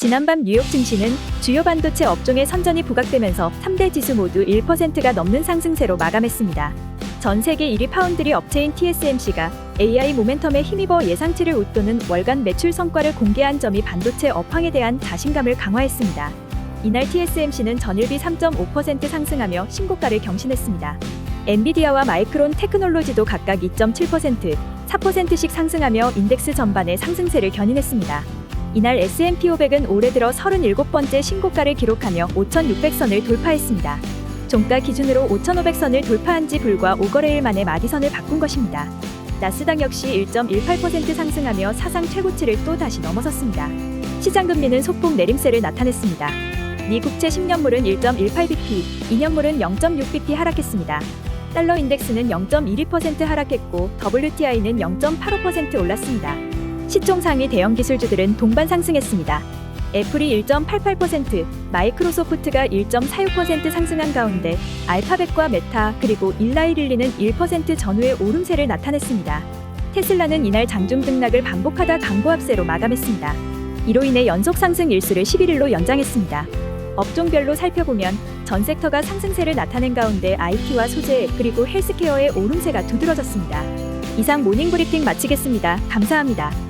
지난밤 뉴욕 증시는 주요 반도체 업종의 선전이 부각되면서 3대 지수 모두 1%가 넘는 상승세로 마감했습니다. 전 세계 1위 파운드리 업체인 TSMC가 AI 모멘텀에 힘입어 예상치를 웃도는 월간 매출 성과를 공개한 점이 반도체 업황에 대한 자신감을 강화했습니다. 이날 TSMC는 전일비 3.5% 상승하며 신고가를 경신했습니다. 엔비디아와 마이크론 테크놀로지도 각각 2.7%, 4%씩 상승하며 인덱스 전반의 상승세를 견인했습니다. 이날 S&P 500은 올해 들어 37번째 신고가를 기록하며 5,600선을 돌파했습니다. 종가 기준으로 5,500선을 돌파한 지 불과 5거래일 만에 마디선을 바꾼 것입니다. 나스닥 역시 1.18% 상승하며 사상 최고치를 또 다시 넘어섰습니다. 시장 금리는 소폭 내림세를 나타냈습니다. 미 국채 10년물은 1.18bp, 2년물은 0.6bp 하락했습니다. 달러 인덱스는 0.12% 하락했고 WTI는 0.85% 올랐습니다. 시총 상위 대형 기술주들은 동반 상승했습니다. 애플이 1.88%, 마이크로소프트가 1.46% 상승한 가운데 알파벳과 메타 그리고 일라이릴리는 1% 전후의 오름세를 나타냈습니다. 테슬라는 이날 장중 등락을 반복하다 강보합세로 마감했습니다. 이로 인해 연속 상승 일수를 11일로 연장했습니다. 업종별로 살펴보면 전 섹터가 상승세를 나타낸 가운데 IT와 소재 그리고 헬스케어의 오름세가 두드러졌습니다. 이상 모닝 브리핑 마치겠습니다. 감사합니다.